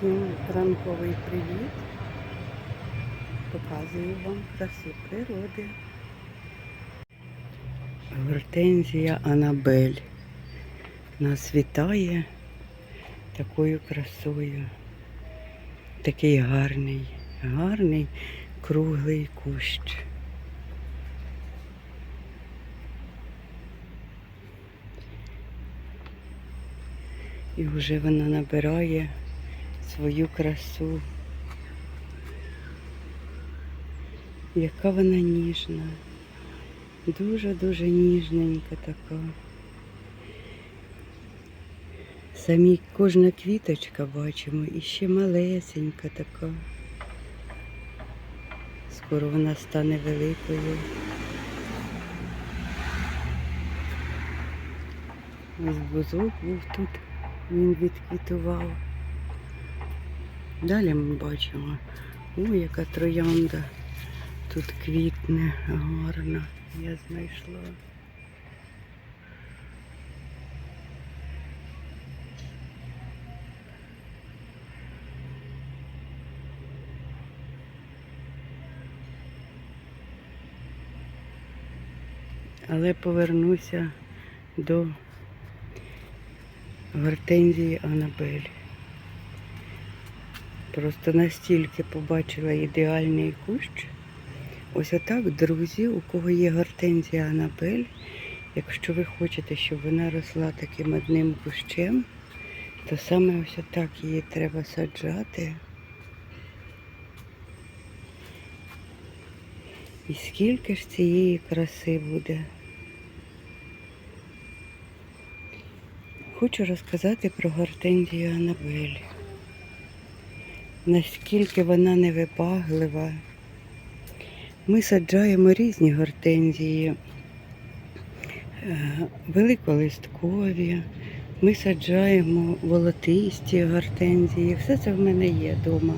Всім ранковий привіт. Показую вам красу природи. Гортензія Анабель нас вітає такою красою. Такий гарний, гарний круглий кущ. І вже вона набирає свою красу. Яка вона ніжна, дуже-дуже ніжненька така. Самі кожна квіточка бачимо, і ще малесенька така. Скоро вона стане великою. Ось бузок був тут, він відквітував. Далі ми бачимо, о, яка троянда тут квітне гарно. Я знайшла. Але повернуся до гортензії Анабель. Просто настільки побачила ідеальний кущ. Ось отак, друзі, у кого є гортензія Анабель, якщо ви хочете, щоб вона росла таким одним кущем, то саме ось отак її треба саджати. І скільки ж цієї краси буде. Хочу розказати про гортензію Анабель. Наскільки вона невибаглива. Ми саджаємо різні гортензії, е, великолисткові, ми саджаємо волотисті гортензії. Все це в мене є вдома.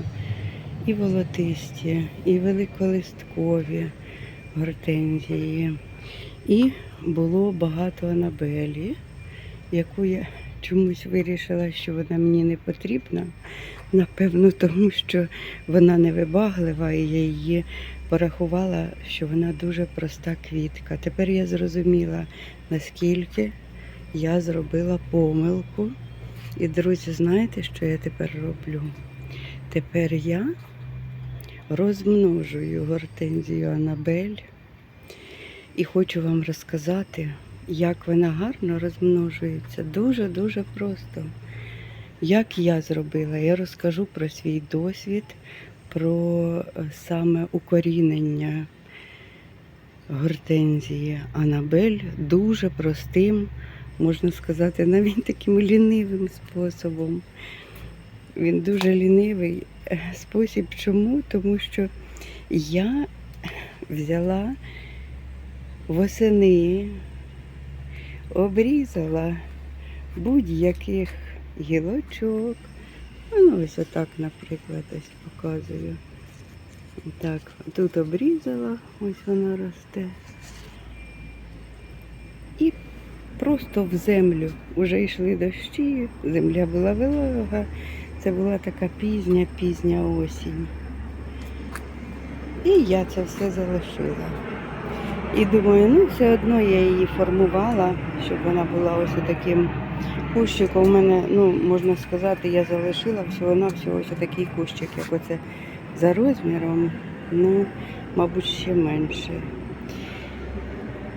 І волотисті, і великолисткові гортензії. І було багато анабелі, яку я чомусь вирішила, що вона мені не потрібна. Напевно, тому що вона невибаглива, і я її порахувала, що вона дуже проста квітка. Тепер я зрозуміла, наскільки я зробила помилку. І, друзі, знаєте, що я тепер роблю? Тепер я розмножую гортензію Анабель і хочу вам розказати, як вона гарно розмножується. Дуже-дуже просто. Як я зробила, я розкажу про свій досвід, про е, саме укорінення гортензії Анабель дуже простим, можна сказати, навіть таким лінивим способом. Він дуже лінивий е, спосіб. Чому? Тому що я взяла восени, обрізала будь-яких гілочок. Ну, ось отак, наприклад, ось показую. Так, тут обрізала, ось вона росте. І просто в землю. Уже йшли дощі, земля була волога. Це була така пізня, пізня осінь. І я це все залишила. І думаю, ну все одно я її формувала, щоб вона була ось таким кущиком. У мене, ну, можна сказати, я залишила всього-навсього ось такий кущик, як оце за розміром, ну, мабуть, ще менше.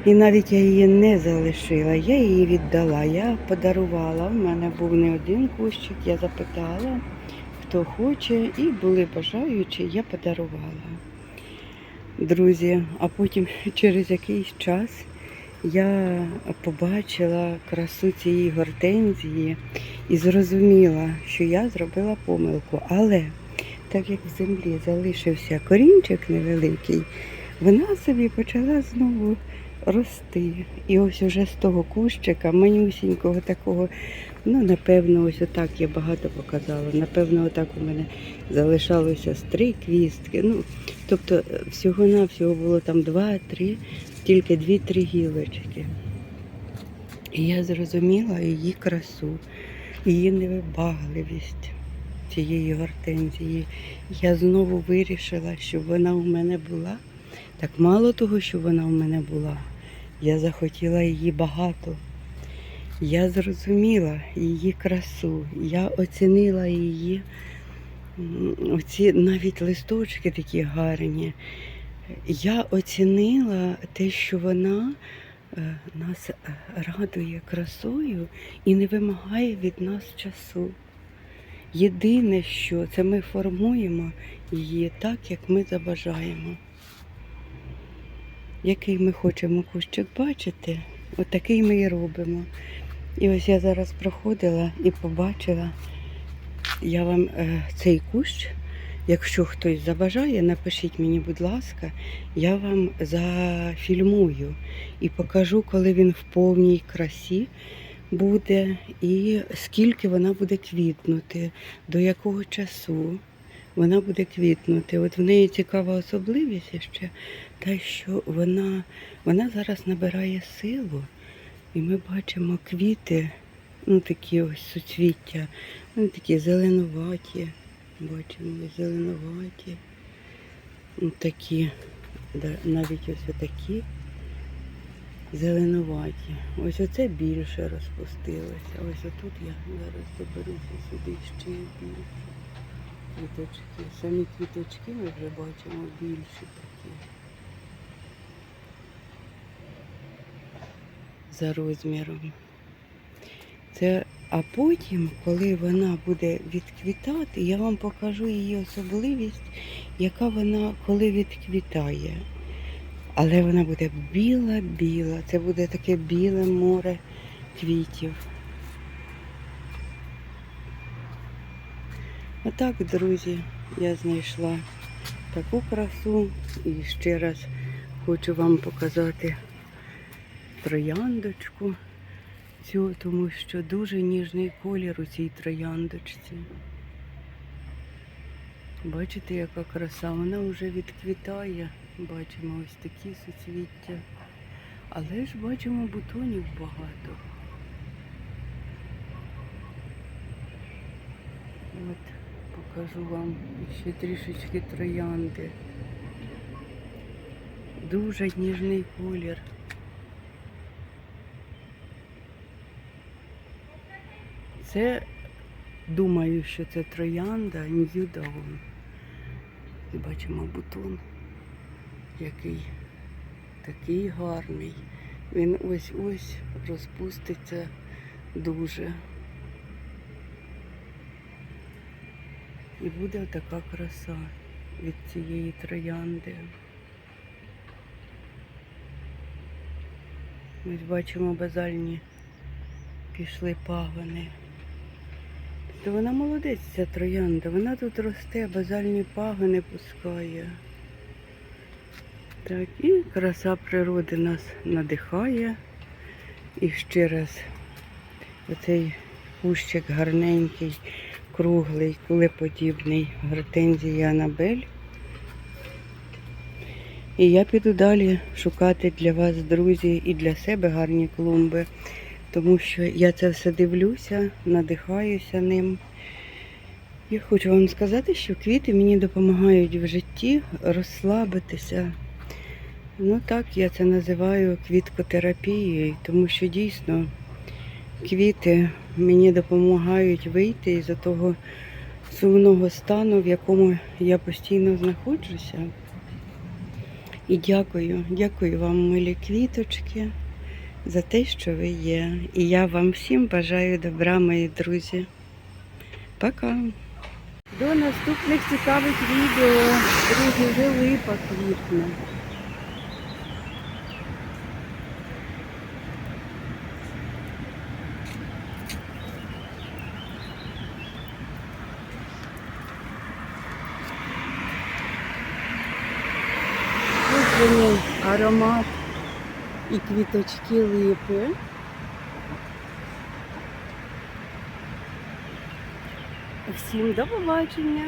І навіть я її не залишила, я її віддала, я подарувала. У мене був не один кущик, я запитала, хто хоче, і були бажаючі, я подарувала. Друзі, а потім через якийсь час я побачила красу цієї гортензії і зрозуміла, що я зробила помилку. Але так як в землі залишився корінчик невеликий, вона собі почала знову рости. І ось уже з того кущика, манюсінького такого, ну, напевно, ось отак я багато показала. Напевно, отак у мене залишалося з три квістки. Ну, тобто всього-навсього було там два-три, тільки дві-три гілочки. І я зрозуміла її красу, її невибагливість. цієї гортензії. Я знову вирішила, щоб вона у мене була. Так мало того, що вона у мене була, я захотіла її багато. Я зрозуміла її красу, я оцінила її, оці навіть листочки такі гарні. Я оцінила те, що вона е, нас е, радує красою і не вимагає від нас часу. Єдине, що це ми формуємо її так, як ми забажаємо. Який ми хочемо кущик бачити, отакий ми і робимо. І ось я зараз проходила і побачила, я вам е, цей кущ, якщо хтось забажає, напишіть мені, будь ласка, я вам зафільмую і покажу, коли він в повній красі буде і скільки вона буде квітнути, до якого часу вона буде квітнути. От в неї цікава особливість ще та, що вона, вона зараз набирає силу. І ми бачимо квіти, ну такі ось суцвіття, вони такі зеленуваті. Бачимо зеленуваті. Ну, такі, навіть ось такі зеленуваті. Ось оце більше розпустилося. Ось отут я зараз доберуся сюди ще більше. Квіточки. Самі квіточки ми вже бачимо більші такі. За розміром. Це, а потім, коли вона буде відквітати, я вам покажу її особливість, яка вона коли відквітає. Але вона буде біла-біла. Це буде таке біле море квітів. Отак, друзі, я знайшла таку красу і ще раз хочу вам показати трояндочку цю, тому що дуже ніжний колір у цій трояндочці. Бачите, яка краса? Вона вже відквітає. Бачимо ось такі суцвіття. Але ж бачимо бутонів багато. От, покажу вам ще трішечки троянди. Дуже ніжний колір. Це думаю, що це троянда New Dawn. Бачимо бутон, який такий гарний. Він ось-ось розпуститься дуже. І буде така краса від цієї троянди. Ось бачимо базальні пішли пагони. То вона молодець, ця троянда. Вона тут росте, базальні пагони пускає. Так, і краса природи нас надихає. І ще раз оцей кущик гарненький, круглий, кулеподібний, гортензія Анабель. І я піду далі шукати для вас, друзі, і для себе гарні клумби тому що я це все дивлюся, надихаюся ним. Я хочу вам сказати, що квіти мені допомагають в житті розслабитися. Ну так, я це називаю квіткотерапією, тому що дійсно квіти мені допомагають вийти із того сумного стану, в якому я постійно знаходжуся. І дякую, дякую вам, милі квіточки за те, що ви є. І я вам всім бажаю добра, мої друзі. Пока. До наступних цікавих відео. Друзі, вже липа квітне. Аромат і квіточки липи. Всім до побачення!